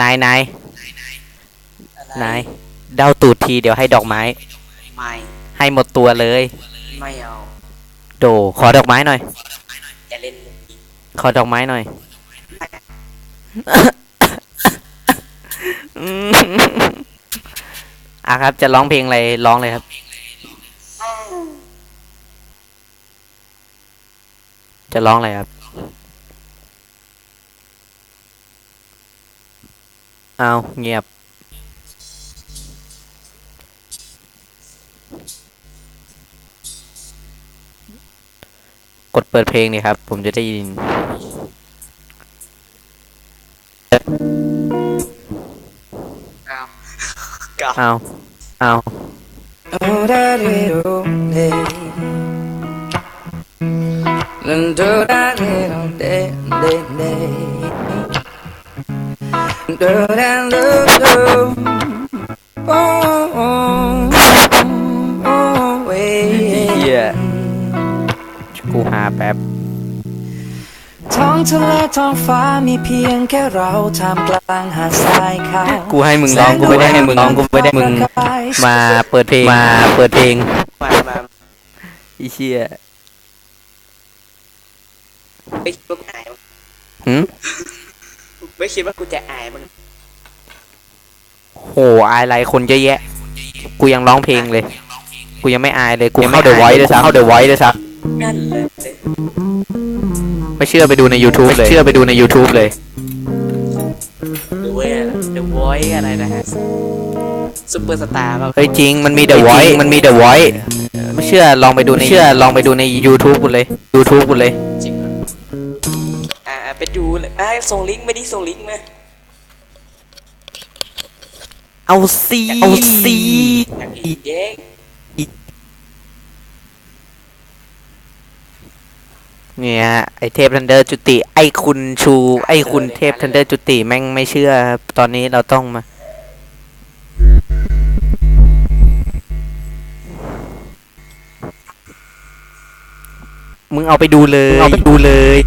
นายนายอะไรนายเดาตูดทีเดี๋ยวให้ดอกไม้ ไม่ให้หมดตัวเลย ไม่เอาโด ขอดอกไม้หน่อย อย่าเล่นมุกนี้ขอดอกไม้หน่อยอืมอะครับ จะร้องเพลงอะไรร้องเลยครับ จะร้องอะไรครับ เอาเงียบ กดเปิดเพลงนี่ครับ ผมจะได้ยิน เอากับเอา เอาโอ้ดาเรโอเดลันโดดาเรโอเดเดเดโดดาโลโลโอ้โอ้โอ้เว้เหี้ยกูหาแป๊บ ท้องทะเลท้องฟ้ามีเพียงแค่เราท่ามกลางหาดทรายขาวกูให้มึงร้องกูไม่ได้ให้มึงร้องกูไม่ได้มึง มาเปิดเพลงมาเปิดเพลงมามาอีเชี่ยไม่คิดว่ากูอายหืม ไม่คิดว่ากูจะอายมั้งโหอายอะไรคนเยอะแยะ กูยังร้องเพลงเลย กูยังไม่อายเลยกูเข้าเดอะไวท์ด้วยซ้ำเข้าเดอะไวท์ด้วยซ้นั่นเลยำไม่เชื่อไปดูใน YouTube เลยเชื่อไปดูใน YouTube เลย หรือว่า The Voice อะไรนะฮะซุปเปอร์สตาร์ป่ะเฮ้ยจริงมันมี The Voice มันมี The Voice ไม่เชื่อลองไปดูในเชื่อลองไปดูใน YouTube กูเลย YouTube กูเลย จริงเหรออ่า ไปดูเลยอ่าส่งลิงก์ไม่ดีส่งลิงก์มาเอาซีเอาซีอยากอีกเย้งเนี่ยไอเทพทันเดอร์จุติ ไอคุณชู ไอคุณเทพทันเดอร์จุติแม่งไม่เชื่อครับตอนนี้เราต้องมามึงเอาไปดูเลยเอาไปดูเลย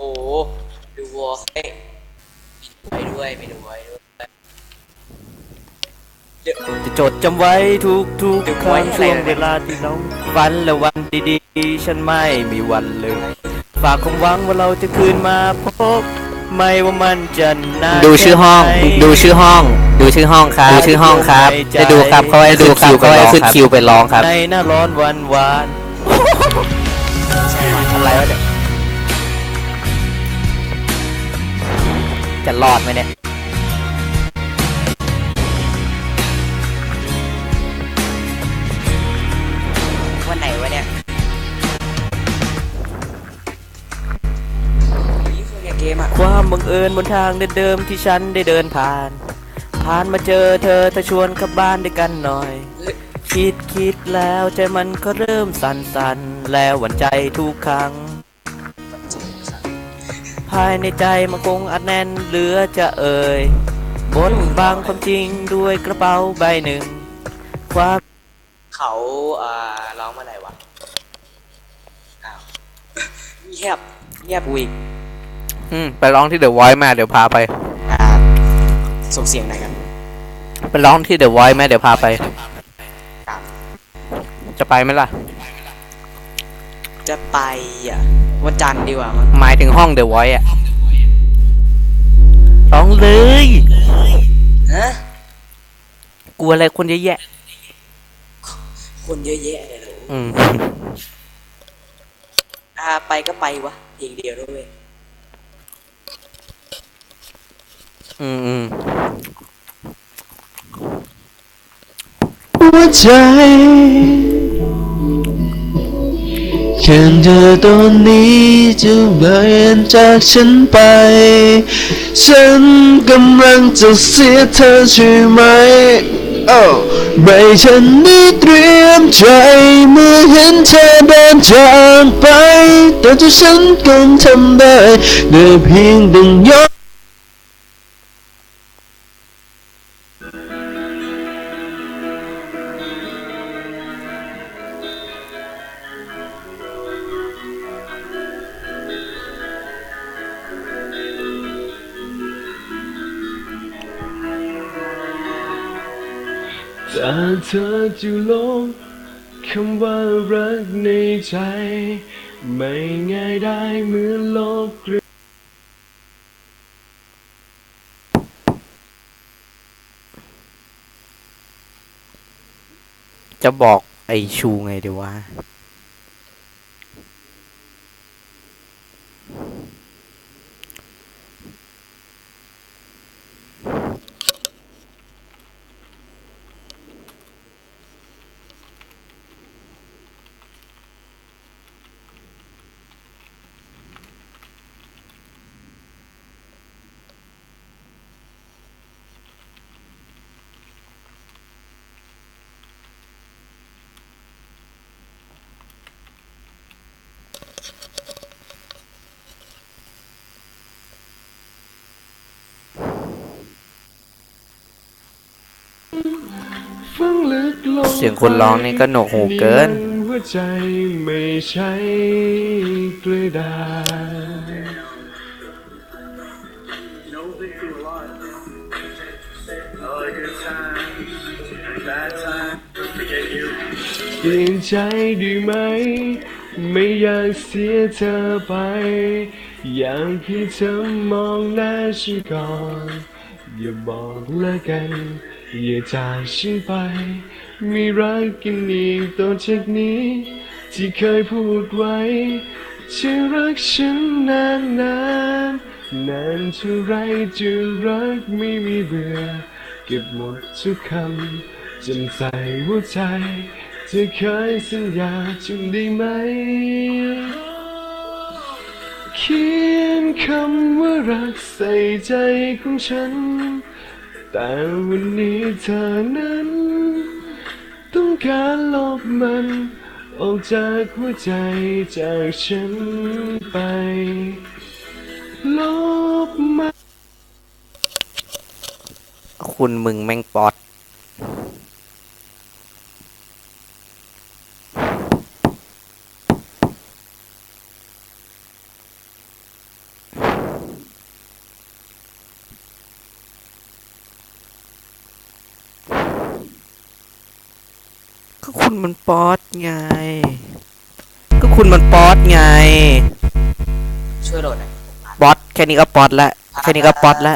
หดูวอเฮ้ยไปด้วยไปด้วยด้วยเดี๋ยวจะจดจำไว้ทุกทุกเดี๋ยวครั้งไว้อะไรช่วงนะเวลาที่เราฝันและวันดีๆ ฉันไม่มีวันลืมฝากความหวังว่าเราจะคืนมาพบไม่ว่ามันจะนานดูชื่อห้องแค่ไหนดูชื่อห้อง ดูชื่อห้องครับ ดูชื่อห้องครับจะดูครับเขาให้ดูดูครัคิบวเขาให้เขาให้ขึ้ขึ้นนคิคิววไปร้องครับ ในหน้าร้อนวันวานอะไรวะเนี่ย จะรอดไหมเนี่ยวันไหนวะเนี่ยนี่คือเนี่ยเกมอะความบังเอิญบนทางเดิมๆที่ฉันได้เดินผ่าน ผ่านมาเจอเธอเธอชวนกลับบ้านด้วยกันหน่อย คิดคิดแล้วใจมันก็เริ่มสั่นสั่นๆแล้วหวั่นใจทุกครั้ง ภายในใจมันคงอัดแน่นเหลือจะเอ่ยบนบางความจริงด้วยกระเป๋าใบหนึ่ง ความเขาเอ่อร้องเมื่อไหร่วะอ้าวเงียบเงียบกูอีกอืมไปร้องที่เดอะไวท์มาเดี๋ยวพาไป อ่าส่งเสียงหน่อยกันไปร้องที่เดอะไวท์ไหมเดี๋ยวพาไปครับจะไปไหมล่ะ จะไปอะ วันจันทร์ดีกว่ามั้งหมายถึงห้องเดอะไวท์อะร้องเลยฮะกลัวอะไรคนเยอะแยะ คนเยอะแยะเลยเหรออืมอ่าไปก็ไปวะเพลงเดียวด้วยอืมอืมหัวใจ แค่เธอตอนนี้จะเบียนจากฉันไป ฉันกำลังจะเสียเธอใช่ไหมโอ้ไม่ฉันนี้เตรียมใจเมื่อเห็นเธอเดินจากไป แต่ที่ฉันก็ทำได้เด้เพียงต้องย้อน แต่เธอจะลบคำว่ารักในใจ ไม่ง่ายได้เหมือนลบเกลือจะบอกไอชูไงดีวะ ฟังลึกลง เสียงคนร้องนี่ก็หนวกหูเกินหัวใจไม่ใช่กระดาษเปลี่ยนใจได้ไหม ไม่อยากเสียเธอไป อยากให้เธอมองหน้าฉันก่อน อย่าบอกลิกกัน อย่าจากฉันไปม่รักกันอีกต่อจากนี้ ที่เคยพูดไว้จะรักฉันนานนานนานเท่าไรจะรักไม่มีเบื่อ เก็บหมดทุกคำจำใส่หัวใจเธอเคยสัญญาจำได้ไหม เขียนคำว่ารักใส่ใจของฉัน แต่วันนี้เธอนั้น ต้องการลบมัน ออกจากหัวใจจากฉันไป ลบมัน คุณมึงแม่งปอด ก็คุณมันป๊อตไง ก็คุณมันป๊อตไงช่วยโหลดหน่อยป๊อตแค่นี้ก็ป๊อตละแค่นี้ก็ป๊อตละ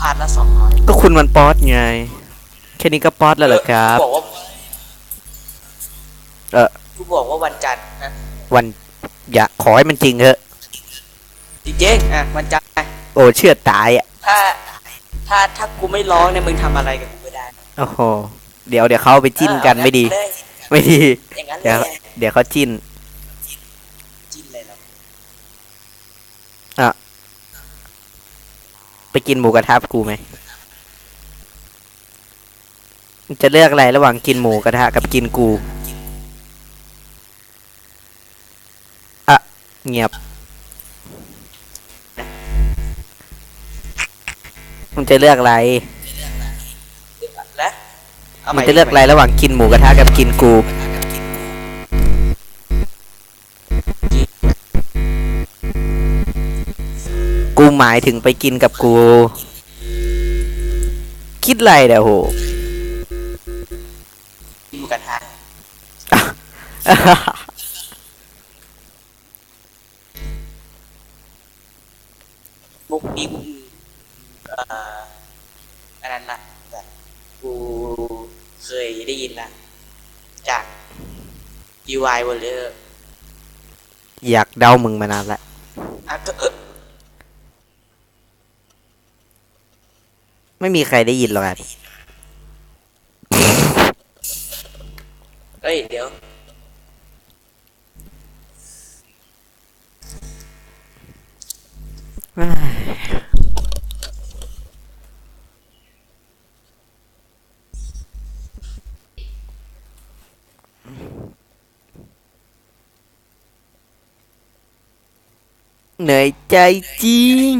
พาร์ทละสองร้อยก็คุณมันป๊อตไง แค่นี้ก็ป๊อตแล้วเหรอครับกูบอกว่าเออกูบอกว่าวันจันทร์นะวันอย่าขอให้มันจริงเถอะจริงๆอะวันจันทร์นะโอ้เชื่อตายอะถ้า ถ้าถ้ากูไม่ร้องเนี่ยมึงทำอะไรกับกูไม่ได้โอ้โห เดี๋ยวเดี๋ยวเขาเอาไปจิ้นกันไม่ดีเลยไม่ดี อย่างนั้นเลเดี๋ยวยเดี๋ยวเขาจิ้น จิ้นเลยเหรอไปกินหมูกระทะกูไหม จะเลือกอะไรระหว่างกินหมูกระทะกับกินกู อะเงียบ มึงจะเลือกอะไรและเอาให มึม่งจะเลือกอะไรระหว่างกินหมูกระทะกับกินกูกูหมายถึงไปกินกับกู คิดอะไรเดี๋ยวโหหมูกระทะ จาก UI Warrior อยากเดามึงมานานแล้วอะก็เออไม่มีใครได้ยินหรอกครับเฮ้ย เดี๋ยว เหนื่อยใจจริง